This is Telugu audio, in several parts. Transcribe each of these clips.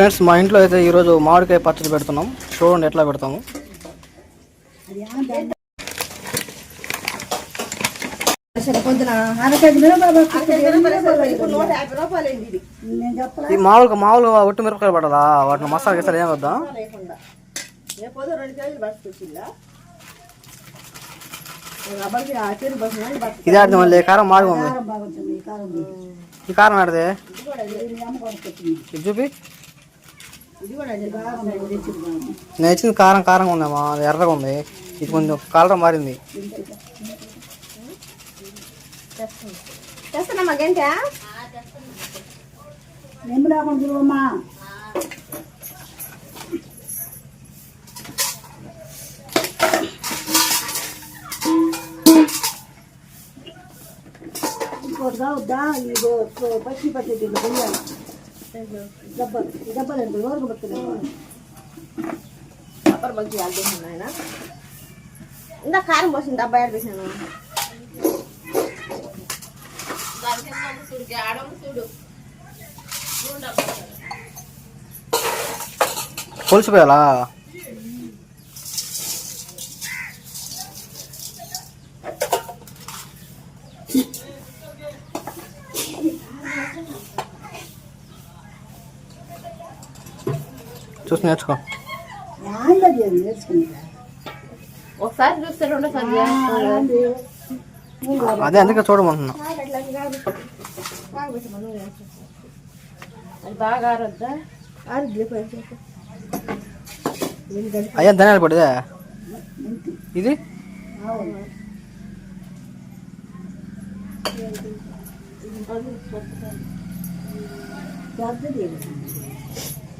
ఫ్రెండ్స్ మా ఇంట్లో అయితే ఈరోజు మామిడికాయ పచ్చడి పెడుతున్నాం. చూడండి ఎట్లా పెడతాము. ఈ మామూలుగా మామూలుగా ఒట్టి మిరపకాయలు పడదా? వాటిని మసాలా వేస్తారు ఏం వద్దా? ఇది ఆడితే మళ్ళీ కారం మారు ఈ కారం ఆడితే? చూపి ఇది కూడా ఇది బాగా మేము తెచ్చింది బాగా. నేను ఇచ్చింది కారం కారంగా ఉందమ్మా అది ఎర్రగా ఉంది. ఇది కొంచెం కలర్ మారింది. చేస్తున్నామా గంట? నిమ్మ లేకుండా చూడమ్మా. ఇంకోటి కావద్దా ఇదో పచ్చి పచ్చి దీంట్లో పోయాలి డబ్బలు ఈ డబ్బలు ఎంత వరకు అప్పర్ బగ్గి ఆడుతున్నాను ఆయన ఇందా కారం పోసింది డబ్బా యాడ్ వేసాను కొలిసిపోయాలా? చూసి నేర్చుకో న్యాయంగా నేర్చుకుంటా ఒకసారి చూస్తే రెండోసారి చేస్తాను. అదే అందుకే చూడమంటున్నా అట్లా కాదు. బాగా పెట్టమా నువ్వు చేస్తావు. అది బాగా ఆరొద్దా ఆరుద్ది కొంచెం అయ్యా ధనియాలు పడిదే ఇది అవును పెద్దది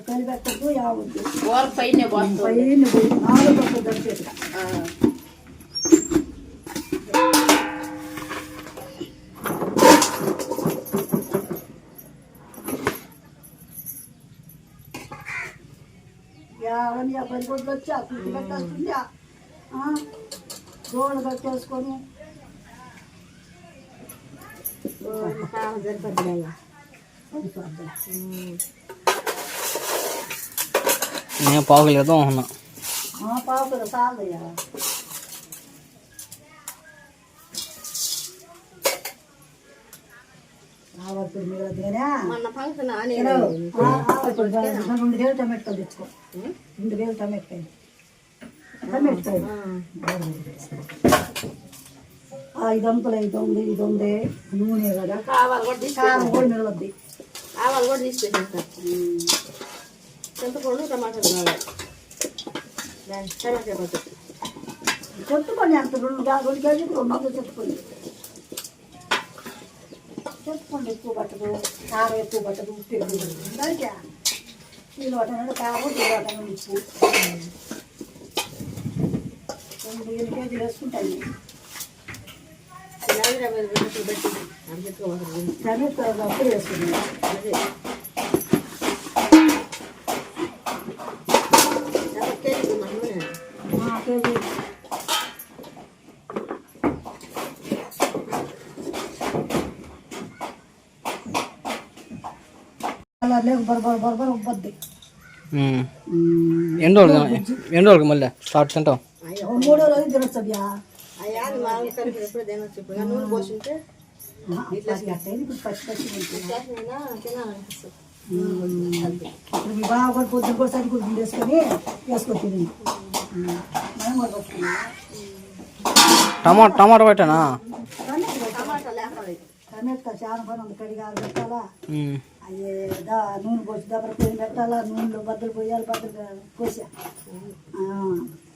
ಕಲಿಬೇಕದ್ದು ಯಾವ ಓರ್ ಪೈನೆ ಬಾಸ್ ಪೈನೆ ನಾಳೆ ಬರ್ತದೆ ದರ್ಶನ ಯಾವನ್ ಯಾವ ಬಂದ್ಬಿಟ್ಟು ಬಚ್ಚ ಕುಟ್ಬೇಕಷ್ಟುಂದ್ಯ ಹಾಂ ಗೋಳ ಬಟ್ಟೆಸ್ಕೊಂಡು ಹ್ಞೂ నేను పావు రావద్దు మీరు అదేనా మొన్న ఫంక్షన్ అని రెండు వేలు తెచ్చుకో. రెండు వేలు టమాటకాయలు ఐదు అంతలు ఐదు ఉంది ఇది ఉంది. నూనె కదా. కావాలి కూడా కారం కూడా మిగలద్ది. ఆవాలు కూడా తీసి పెట్టేస్తారు చింతపండు టమాటాలు కావాలి టమాటా పట్టు చెట్టుకొని అంత రెండు రెండు కేజీలు రెండు వందలు చెట్టుకొని చెట్టుకోండి ఎక్కువ పట్టదు కారం ఎక్కువ పట్టదు ఉప్పు ఎక్కువ పట్టదు. దానికే అటనండి కారం అటనండి ఉప్పు. రెండు ఎన్ని కేజీలు వేసుకుంటాయి టమాటో అప్పుడు వేసుకున్నాం లేకు బరబర బరబర ఉబ్బద్ది. ఎన్ని రోజులు ఎన్ని రోజులకి మళ్ళీ? స్టార్ట్ తింటాం అయ్యో మూడో రోజు తినొచ్చా అయ్యా అది మామూలు కలిపి ఎప్పుడు తినొచ్చు. ఇప్పుడు ఇంకా నూనె పోసింటే ఇప్పుడు పచ్చి పచ్చి ఉంటుంది చేసినా తినాలనిపిస్తుంది ఇప్పుడు మీ బాగా కూడా పొద్దున కూడా సరి కూడా వేసుకొని వేసుకొని తినండి మనం కూడా పట్టుకున్నాం. టమాటా టమాటా పెట్టానా? టమాటా చాలా పని ఉంది కడిగా పెట్టాలా? దా నూనె పోసి దబ్బర పోయి పెట్టాలా? నూనెలో బద్దలు పోయాలి బద్దలు పోసా.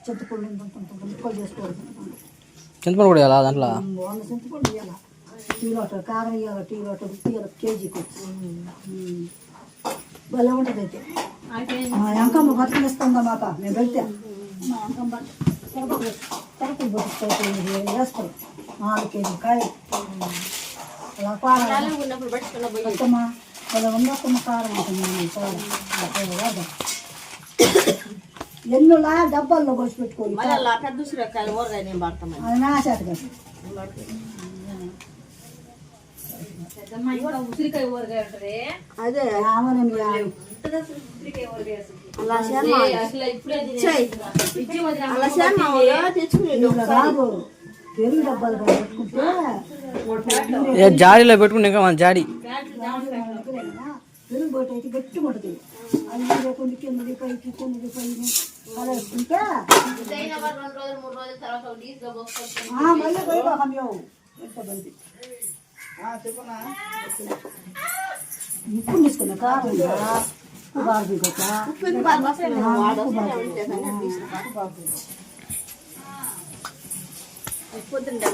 చింతపండు ముక్కలు చేసుకోవాలి చింతపండు కూడా వేయాలా దాంట్లో? వంద చింతపండు ఇవ్వాలి టీ లోట కారం ఇవ్వాలి టీ లోట ఉప్పు ఇవ్వాలి కేజీకి. భలే ఉంటుంది అయితే. మా అంకమ్మ బతుకునిస్తుందా మాక? మేము పెడితే. మా అంకమ్మ తరపులు బతుకుతాయి వేస్తాయి నాలుగు కేజీ కాయ అలా కారం. ఉన్నప్పుడు పట్టుకున్న పోయి. కారం ఉంటుంది కారం. ఎన్నులా డబ్బాల్లో పోసి పెట్టుకోవాలి మళ్ళీ అలా పెద్ద ఉసిరికాయలు ఊరగాయ నేను అది నా చేత కాదు. అదే అలా శర్మ చెయ్. అలా శర్మ వాళ్ళు తెచ్చుకునేది కాదు పెరుగు డబ్బాలు కూడా పెట్టుకుంటే ఏ జాడీలో పెట్టుకుని ఇంకా మన జాడీ పెరుగు బయట అయితే గట్టి ఉంటుంది అది మీద కొన్ని కిందది పైకి కిందది పైకి అలా వేసుకుంటే రెండు రోజులు మూడు రోజుల తర్వాత ఒక డీస్గా పోసుకొచ్చి ఆ, మళ్ళీ పోయి హమ్యో ఎంత బంది ఉప్పు తీసుకున్నా కారం ఉందా ఉప్పు కారం దిగొచ్చా ఉప్పు బాగా వస్తాయి వాడొస్తే ఉంటే పొద్దున్న